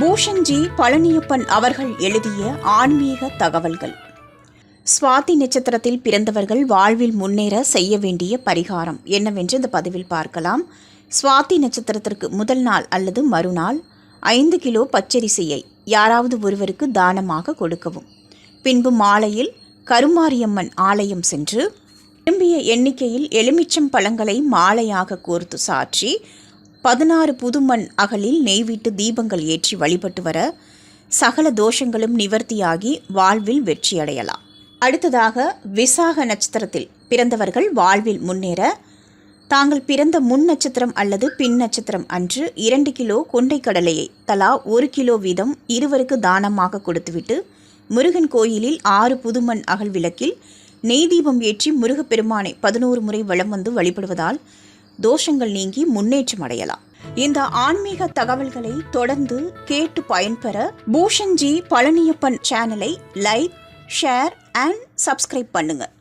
பூஷன்ஜி பழனியப்பன் அவர்கள் எழுதிய ஆன்மீக தகவல்கள். சுவாதி நட்சத்திரத்தில் பிறந்தவர்கள் வாழ்வில் முன்னேற செய்ய வேண்டிய பரிகாரம் என்னவென்று இந்த பதிவில் பார்க்கலாம். சுவாதி நட்சத்திரத்திற்கு முதல் நாள் அல்லது மறுநாள் ஐந்து கிலோ பச்சரிசியை யாராவது ஒருவருக்கு தானமாக கொடுக்கவும். பின்பு மாலையில் கருமாரியம்மன் ஆலயம் சென்று விரும்பிய எண்ணிக்கையில் எலுமிச்சம் பழங்களை மாலையாக கோர்த்து சாற்றி பதினாறு புதுமண் அகலில் நெய்விட்டு தீபங்கள் ஏற்றி வழிபட்டு வர சகல தோஷங்களும் நிவர்த்தியாகி வாழ்வில் வெற்றியடையலாம். அடுத்ததாக விசாக நட்சத்திரத்தில் பிறந்தவர்கள் வாழ்வில் முன்னேற தாங்கள் பிறந்த முன் நட்சத்திரம் அல்லது பின் நட்சத்திரம் அன்று இரண்டு கிலோ கொண்டைக்கடலையை தலா ஒரு கிலோ வீதம் இருவருக்கு தானமாக கொடுத்துவிட்டு முருகன் கோயிலில் ஆறு புதுமண் அகல் விளக்கில் நெய் தீபம் ஏற்றி முருகப்பெருமானை பதினோரு முறை வலம் வந்து வழிபடுவதால் தோஷங்கள் நீங்கி முன்னேற்றம் அடையலாம். இந்த ஆன்மீக தகவல்களை தொடர்ந்து கேட்டு பயன்பெற பூஷன்ஜி பழனியப்பன் சேனலை லைக் ஷேர் அண்ட் சப்ஸ்கிரைப் பண்ணுங்கள்